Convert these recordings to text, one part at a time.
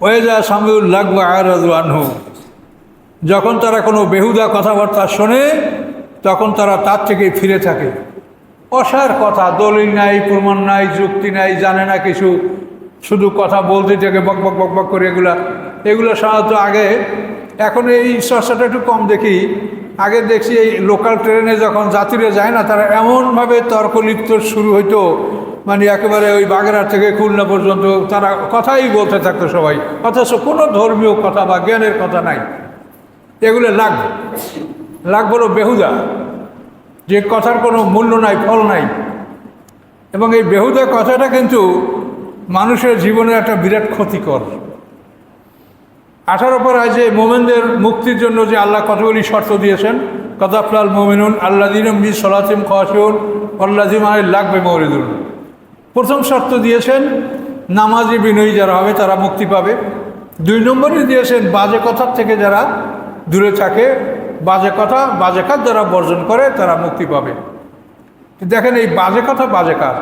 ওয়েজা সামিউল লাগবা আয়ারাজু আনহু। যখন তারা কোনো বেহুদা কথাবার্তা শোনে, তখন তারা তার থেকে ফিরে থাকে। অসার কথা, দলিল নাই, প্রমাণ নাই, যুক্তি নাই, জানে না কিছু। শুধু কথা বলতে থাকে, বক বক বক বক করে এগুলা। এগুলো সাধারণত আগে, এখন এই চর্চাটা একটু কম দেখি। আগে দেখছি এই লোকাল ট্রেনে যখন যাত্রীরা যায় না, তারা এমনভাবে তর্কলিপ্ত শুরু হইতো মানে একেবারে ওই বাগেরহাট থেকে খুলনা পর্যন্ত তারা কথাই বলতে থাকতো সবাই। অথচ কোনো ধর্মীয় কথা বা জ্ঞানের কথা নাই। এগুলো লাগবে। লাগ বড় বেহুদা। যে কথার কোনো মূল্য নাই, ফল নাই। এবং এই বেহুদা কথাটা কিন্তু মানুষের জীবনে একটা বিরাট ক্ষতিকর। আঠারো পর যে মোমেনদের মুক্তির জন্য যে আল্লাহ কতগুলি শর্ত দিয়েছেন, কদাফলাল মোমেনুন আল্লা দিন মি সলাচিম খাসুন আল্লাজিম আল লাগবে মৌরিদুল প্রথম শর্ত দিয়েছেন, নামাজি বিনয়ী যারা হবে তারা মুক্তি পাবে। দুই নম্বরে দিয়েছেন, বাজে কথার থেকে যারা দূরে থাকে, বাজে কথা, বাজে কাজ যারা বর্জন করে তারা মুক্তি পাবে। দেখেন এই বাজে কথা, বাজে কাজ।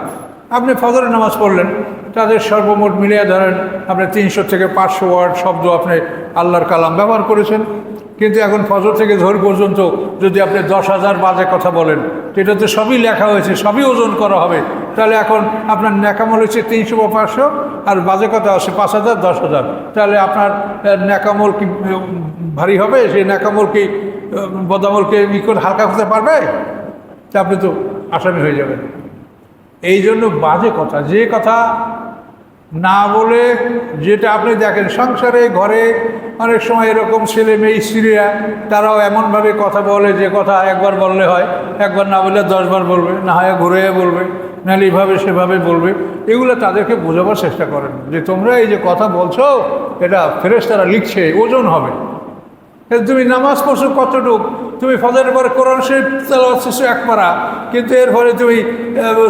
আপনি ফজরের নামাজ পড়লেন, তাদের সর্বমোট মিলিয়ে ধরেন, আপনি তিনশো থেকে পাঁচশো ওয়ার্ড শব্দ আপনি আল্লাহর কালাম ব্যবহার করেছেন। কিন্তু এখন ফজর থেকে ধর পর্যন্ত যদি আপনি দশ হাজার বাজে কথা বলেন এটা তো সবই লেখা হয়েছে, সবই ওজন করা হবে। তাহলে এখন আপনার ন্যাকামল হচ্ছে তিনশো বা পাঁচশো, আর বাজে কথা আছে পাঁচ হাজার, দশ হাজার। তাহলে আপনার ন্যাকামল কি ভারী হবে? সেই ন্যাকামল কি বদামলকে ই করে হালকা করতে পারবে? তা আপনি তো আসামি হয়ে যাবেন। এই জন্য বাজে কথা, যে কথা না বলে যেটা আপনি দেখেন, সংসারে, ঘরে অনেক সময় এরকম ছেলে মেয়ে, স্ত্রীরা, তারাও এমনভাবে কথা বলে যে কথা একবার বললে হয়, একবার না বললে দশবার বলবে, না হয় ঘুরে বলবে নাহলে এইভাবে সেভাবে বলবে। এগুলো তাদেরকে বোঝাবার চেষ্টা করেন যে তোমরা এই যে কথা বলছো, এটা ফেরেস তারা লিখছে, ওজন হবে। তুমি নামাজ পড়ছো কতটুক? তুমি ফজরের পরে কোরআন শরীফ তেলাওয়াত শেষে এক পারা, কিন্তু এরপরে তুমি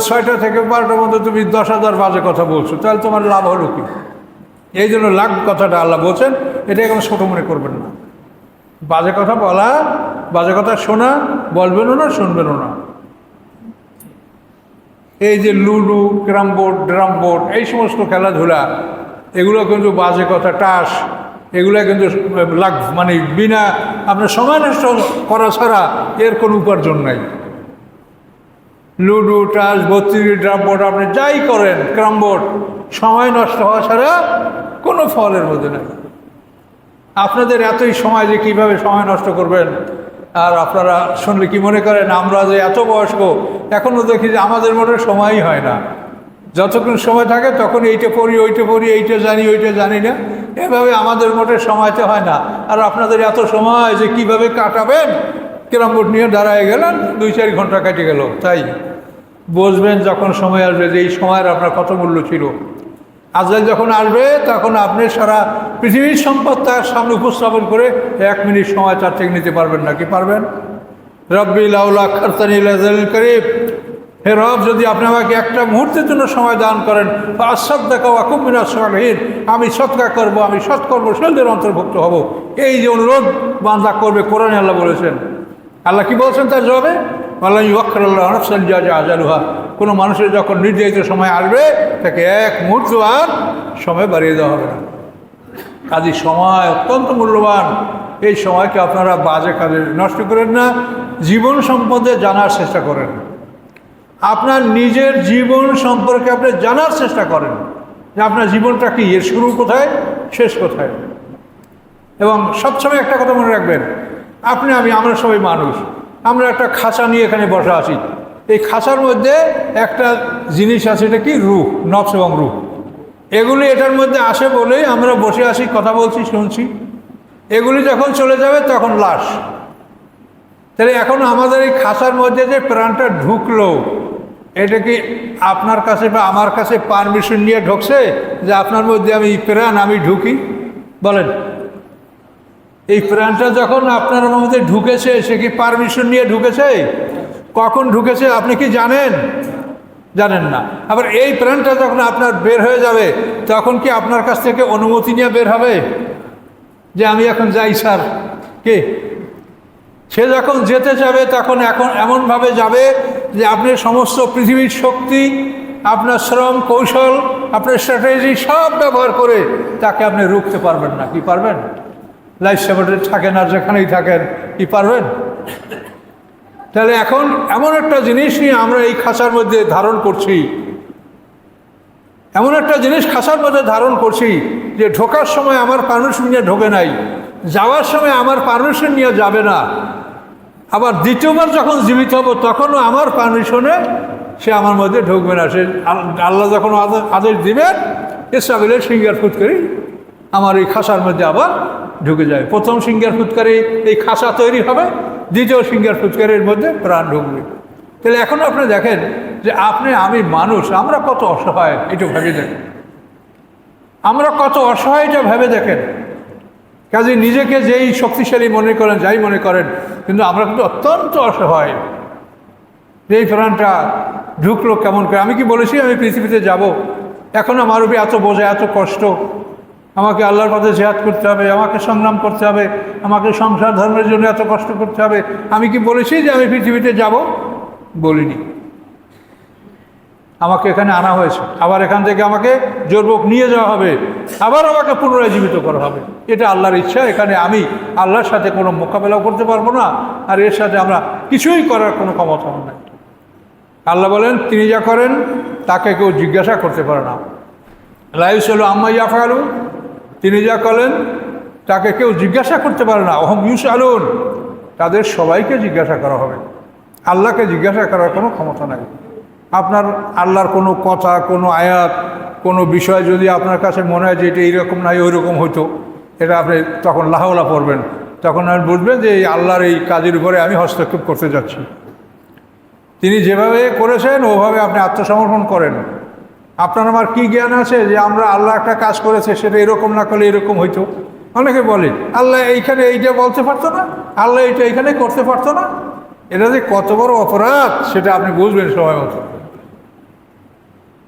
ছয়টা থেকে বারোটার মধ্যে তুমি দশ হাজার বাজে কথা বলছো, তাহলে তোমার লাভ হলো কি? এই জন্য লাভ কথাটা আল্লাহ বলছেন, এটা এখন ছোটো মনে করবেন না। বাজে কথা বলা, বাজে কথা শোনা, বলবেনও না, শুনবেনও না। এই যে ludo carrom board, drum board, এই সমস্ত খেলাধুলা, এগুলো কিন্তু বাজে কথা, টাস। এগুলো কিন্তু লাগ মানে বিনা আপনার সময় নষ্ট করা ছাড়া এর কোনো উপার্জন নাই। লুডু, টাস, বত্রিশ, ড্রাম বোর্ড, আপনি যাই করেন, ক্রাম বোর্ড, সময় নষ্ট হওয়া ছাড়া কোনো ফলের মধ্যে নেই। আপনাদের এতই সময় যে কীভাবে সময় নষ্ট করবেন, আর আপনারা শুনলে কি মনে করেন, আমরা যে এত বয়স্ক এখনও দেখি যে আমাদের মোটে সময়ই হয় না। যতক্ষণ সময় থাকে তখন এইটা পড়ি, ওইটা পড়ি, এইটা জানি, ওইটা জানি না। এভাবে আমাদের মোটে সময়তে হয় না। আর আপনাদের এত সময় যে কীভাবে কাটাবেন? কিরম বোর্ড নিয়ে দাঁড়ায় গেলেন, দুই চার ঘণ্টা কেটে গেল। তাই বুঝবেন যখন সময় আসবে, যে এই সময়ের আপনার কত মূল্য ছিল। আজরাইল যখন আসবে, তখন আপনি সারা পৃথিবীর সম্পদ তার সামনে উপস্থাপন করে এক মিনিট সময় তার নিতে পারবেন না। কি পারবেন? রব্বি লাউলা খারতানি করিব হে রব, যদি আপনি আমাকে একটা মুহূর্তের জন্য সময় দান করেন আশ্বাদ দেখা ওয়াকুম মিনা আমি সৎকা করব, আমি সৎকর্ম শৈলদের অন্তর্ভুক্ত হব। এই যে অনুরোধ বান্দা করবে, কোরআনে আল্লাহ বলেছেন। আল্লাহ কি বলছেন তার জবাবে? আল্লাহ ওয়াক্কর আল্লাহ আনফসাল যা যা আজালুহা। কোনো মানুষের যখন নির্ধারিত সময় আসবে, তাকে এক মুহূর্ত আর সময় বাড়িয়ে দেওয়া হবে না। কাজে, সময় অত্যন্ত মূল্যবান। এই সময়কে আপনারা বাজে কাজে নষ্ট করেন না। জীবন সম্পদে জানার চেষ্টা করেন। আপনার নিজের জীবন সম্পর্কে আপনি জানার চেষ্টা করেন যে আপনার জীবনটা কি, এর শুরু কোথায়, শেষ কোথায়? এবং সবসময় একটা কথা মনে রাখবেন, আপনি, আমি, আমরা সবাই মানুষ, আমরা একটা খাঁচা নিয়ে এখানে বসে আছি। এই খাঁচার মধ্যে একটা জিনিস আছে, এটা কি? রুহ নফস এবং রুহ। এগুলি এটার মধ্যে আসে বলেই আমরা বসে আছি, কথা বলছি, শুনছি। এগুলি যখন চলে যাবে, তখন লাশ। তাহলে এখন আমাদের এই খাঁচার মধ্যে যে প্রাণটা ঢুকলো এটা কি আপনার কাছে বা আমার কাছে পারমিশন নিয়ে ঢুকছে যে আপনার মধ্যে আমি প্রাণ আমি ঢুকি? বলেন। এই প্রাণটা যখন আপনার মধ্যে ঢুকেছে, সে কি পারমিশন নিয়ে ঢুকেছে? কখন ঢুকেছে আপনি কি জানেন? জানেন না। আবার এই প্রাণটা যখন আপনার বের হয়ে যাবে, তখন কি আপনার কাছ থেকে অনুমতি নিয়ে বের হবে? যে আমি এখন যাই, স্যার। কে? সে যখন যেতে যাবে, তখন এখন এমনভাবে যাবে যে আপনি সমস্ত পৃথিবীর শক্তি, আপনার শ্রম কৌশল, আপনার স্ট্র্যাটেজি সব ব্যবহার করে তাকে আপনি রুখতে পারবেন না। কি পারবেন? লাইফ সাপোর্টে থাকেন আর যেখানেই থাকেন, কি পারবেন? তাহলে এখন এমন একটা জিনিস নিয়ে আমরা এই খাঁচার মধ্যে ধারণ করছি। এমন একটা জিনিস খাঁচার মধ্যে ধারণ করছি যে ঢোকার সময় আমার পারমিশন নিয়ে ঢোকে নাই, যাওয়ার সময় আমার পারমিশন নিয়ে যাবে না। আবার দ্বিতীয়বার যখন জীবিত হব, তখনও আমার পারমিশনে সে আমার মধ্যে ঢুকবে না। সে আল- আল্লাহ যখন আদে- আদেশ দিবেন ইসরাবিলের সিঙ্গার ফুটকারি আমার এই খাসার মধ্যে আবার ঢুকে যায়। প্রথম সিঙ্গার ফুটকারি এই খাসা তৈরি হবে, দ্বিতীয় সিঙ্গার ফুটকারির মধ্যে প্রাণ ঢুকবে। তাহলে এখন আপনি দেখেন যে আপনি, আমি মানুষ, আমরা কত অসহায়, এটা ভেবে দেখেন। আমরা কত অসহায়, এটা ভেবে দেখেন। কাজে নিজেকে যেই শক্তিশালী মনে করেন, যাই মনে করেন, কিন্তু আমরা কিন্তু অত্যন্ত অসহায়। যে এই প্রাণটা ঢুকলো কেমন করে? আমি কি বলেছি আমি পৃথিবীতে যাব? এখন আমার উপরে এত বোঝা, এত কষ্ট। আমাকে আল্লাহর পথে জেহাদ করতে হবে, আমাকে সংগ্রাম করতে হবে, আমাকে সংসার ধর্মের জন্য এত কষ্ট করতে হবে। আমি কি বলেছি যে আমি পৃথিবীতে যাব? বলিনি। আমাকে এখানে আনা হয়েছে। আবার এখান থেকে আমাকে জোরবোক নিয়ে যাওয়া হবে। আবার আমাকে পুনরায় জীবিত করা হবে। এটা আল্লাহর ইচ্ছা। এখানে আমি আল্লাহর সাথে কোনো মোকাবেলাও করতে পারব না। আর এর সাথে আমরা কিছুই করার কোনো ক্ষমতা নাই। আল্লাহ বলেন, তিনি যা করেন, তাকে কেউ জিজ্ঞাসা করতে পারে না। লাইস হলো আম্মাইয়া ফালু তিনি যা করেন, তাকে কেউ জিজ্ঞাসা করতে পারে না। অহম ইউস আলুন তাদের সবাইকে জিজ্ঞাসা করা হবে। আল্লাহকে জিজ্ঞাসা করার কোনো ক্ষমতা নাই। আপনার আল্লাহর কোনো কথা, কোনো আয়াত, কোনো বিষয় যদি আপনার কাছে মনে হয় যে এটা এইরকম নাই ওই রকম হতো এটা আপনি তখন লাহাওলা পড়বেন। তখন আপনি বুঝবেন যে এই আল্লাহর এই কাজের উপরে আমি হস্তক্ষেপ করতে যাচ্ছি। তিনি যেভাবে করেছেন, ওভাবে আপনি আত্মসমর্পণ করেন। আপনার আমার কি জ্ঞান আছে যে আমরা আল্লাহ একটা কাজ করেছে, সেটা এরকম না করলে এরকম হইতো? অনেকে বলে, আল্লাহ এইখানে এইটা বলতে পারতো না, আল্লাহ এইটা এইখানে করতে পারতো না। এটা যে কত বড় অপরাধ, সেটা আপনি বুঝবেন সময় মতো।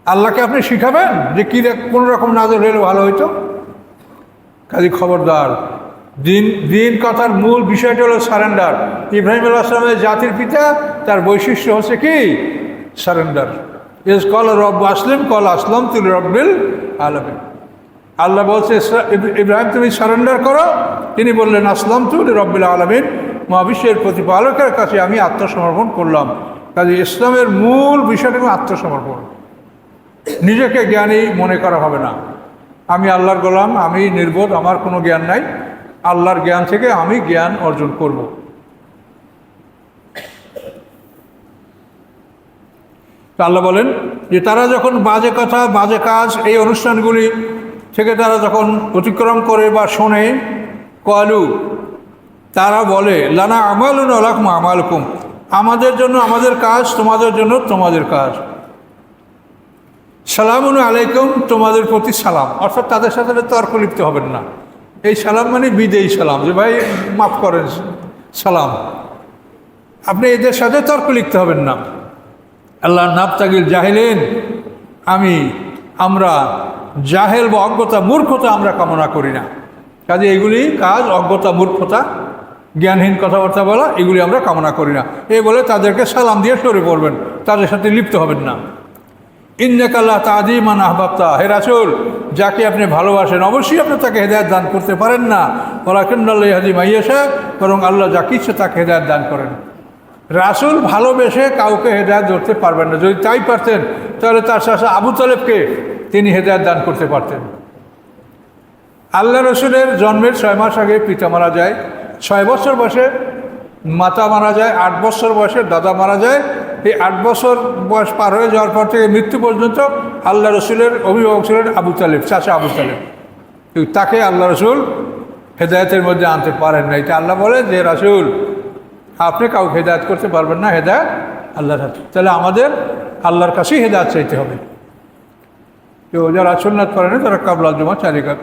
আল্লাহকে আপনি শিখাবেন যে কী কোন রকম নাজর হলে ভালো হইতো? কাজী খবরদার, দিন দিন কথার মূল বিষয়টা হলো সারেন্ডার। ইব্রাহিম আল্লাহ আসলামের জাতির পিতা, তার বৈশিষ্ট্য হচ্ছে কি? সারেন্ডার। ইস কল রব আসলিম, কল আসলাম তুল রব্বিল আলমিন। আল্লাহ বলছে "ইসরা- ইব্রাহিম, তুমি সারেন্ডার করো। তিনি বললেন, আসলাম তুল রব্বিল আলমিন। মহাবিশ্বের প্রতিপালকের কাছে আমি আত্মসমর্পণ করলাম। কাজে ইসলামের মূল বিষয়টা আত্মসমর্পণ। নিজেকে জ্ঞানী মনে করা হবে না। আমি আল্লাহর গোলাম, আমি নির্বোধ, আমার কোনো জ্ঞান নাই। আল্লাহর জ্ঞান থেকে আমি জ্ঞান অর্জন করব। আল্লাহ বলেন যে, তারা যখন বাজে কথা, বাজে কাজ, এই অনুষ্ঠানগুলি থেকে তারা যখন অতিক্রম করে বা শোনে, কলু, তারা বলে, লানা আমালুন আলাকুম আমালকুম। আমাদের জন্য আমাদের কাজ, তোমাদের জন্য তোমাদের কাজ। সালামুন আলাইকুম, তোমাদের প্রতি সালাম। অর্থাৎ তাদের সাথে তর্ক লিপ্ত হবেন না। এই সালাম মানে বিদেয়ী সালাম। যে ভাই, মাফ করেন, সালাম। আপনি এদের সাথে তর্ক লিখতে হবেন না। আল্লাহ নাবতাগিল জাহেলেন। আমি, আমরা জাহেল বা অজ্ঞতা, মূর্খতা আমরা কামনা করি না। কাজে এগুলি কাজ, অজ্ঞতা, মূর্খতা, জ্ঞানহীন কথাবার্তা বলা, এগুলি আমরা কামনা করি না। এই বলে তাদেরকে সালাম দিয়ে সরে পড়বেন। তাদের সাথে লিপ্ত হবেন না। ইন্নাকাল্লাহ তাদিমান আহবাবতা। হে রাসুল, যাকে আপনি ভালোবাসেন, অবশ্যই আপনি তাকে হেদায়ত দান করতে পারেন না। ওলাকিন্দাল্লাহ হাজি মাইয়াশা বরং আল্লাহ যাকে ইচ্ছে তাকে হেদায়ত দান করেন। রাসুল ভালোবেসে কাউকে হেদায়ত ধরতে পারবেন না। যদি তাই পারতেন, তাহলে তার সাথে আবু তালেবকে তিনি হেদায়ত দান করতে পারতেন। আল্লাহ রসুলের জন্মের ছয় মাস আগে পিতা মারা যায়, ছয় বছর বয়সে মাতা মারা যায়, আট বছর বয়সে দাদা মারা যায় এই আট বছর বয়স পার হয়ে যাওয়ার পর থেকে মৃত্যু পর্যন্ত আল্লাহ রসুলের অভিভাবক ছিলেন আবু তালেব, চাচা আবু তালেব। তাকে আল্লাহ রসুল হেদায়তের মধ্যে আনতে পারেন না। এটা আল্লাহ বলে যে, রাসুল, আপনি কাউকে হেদায়ত করতে পারবেন না, হেদায়ত আল্লাহর হাতে। তাহলে আমাদের আল্লাহর কাছেই হেদায়ত চাইতে হবে। তো যারা সুন্নাত করেন তারা কাবলা জমা চালিকা